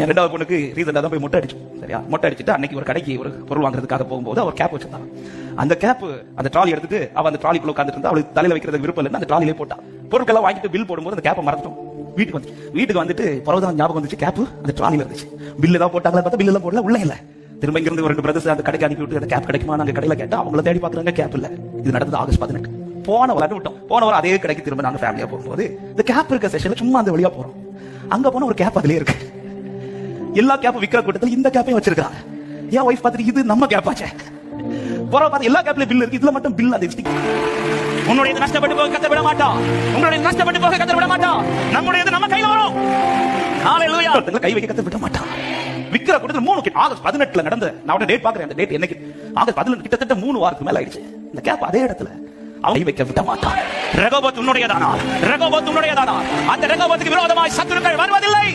என் ரெண்டாவது பொண்ணுக்கு ரீசெண்டாக தான் போய் மொட்டை அடிச்சு சரியா? மொட்டை அடிச்சுட்டு அன்னைக்கு ஒரு கடைக்கு ஒரு பொருள் வாங்குறதுக்காக போகும்போது அவர் கேப் வச்சிருந்தாங்க. அந்த கேப் அந்த ட்ராலி எடுத்துட்டு அவள் அந்த ட்ராலிக்குள்ள உட்காந்துட்டு இருந்தா அவளுக்கு தலையில வைக்கிறது விருப்பம் இல்லைன்னு அந்த ட்ராலிலே போட்டா. பொருட்கள்லாம் வாங்கிட்டு பில் போடும்போது அந்த கேப்பை மறந்துட்டோம். வீட்டுக்கு வந்து வீட்டுக்கு வந்துட்டு பரவதான் ஞாபகம் வந்துச்சு கேப் அந்த ட்ராலியில் இருந்துச்சு. பில்லு தான் போட்டாங்களா பார்த்தா பில்லு எல்லாம் போடல உள்ள இல்லை. திரும்ப இங்கிருந்து ஒரு ரெண்டு பிரதர்ஸ் அந்த கடைக்கு அனுப்பி விட்டு அந்த கேப் கிடைக்குமா? நாங்கள் கடையில் கேட்டால் அவங்கள தேடி பார்க்குறாங்க கேப் இல்லை. இது நடந்தது ஆகஸ்ட் பதினெட்டு. போன வாரம் விட்டோம். போன வாரம் அதே கடைக்கு திரும்ப நாங்க ஃபேமிலியாக போகும்போது இந்த கேப் இருக்க செஷனில் சும்மா அந்த வழியா போறோம். அங்கே போனால் ஒரு கேப் அதுலேயே இருக்கு. எல்லா கேப்பும் விக்கிற கூட்டத்தில் இந்த கேப்பையும் வச்சிருக்கா என் ஒய்ஃப் பார்த்துட்டு இது நம்ம கேப்பாச்சே போற பார்த்து எல்லா கேப்லயும் பில் இருக்கு. இதுல மட்டும் பில் அது உன்னுடைய நஷ்டப்பட்டு போக கத்த விட மாட்டோம் உங்களுடைய நஷ்டப்பட்டு போக கத்த விட மாட்டோம் நம்முடையது நம்ம கையில வரும். ஹalleluya கை வைக்க கத்த விட மாட்டான். விக்கிற கூட்டத்தில் மூணு கிட்ட ஆகஸ்ட் பதினெட்டுல நடந்த நான் உடனே டேட் பாக்குறேன் அந்த டேட் என்னைக்கு? ஆகஸ்ட் பதினெட்டு கிட்டத்தட்ட மூணு வாரத்துக்கு மேல ஆயிடுச்சு. இந்த கேப் அதே இடத்துல அவன் வைக்க விட மாட்டான். ரகோபத் உன்னுடையதானா ரகோபத் உன்னுடையதானா அந்த ரகோபத்துக்கு விரோதமாய் சத்துருக்கள் வருவதில்லை.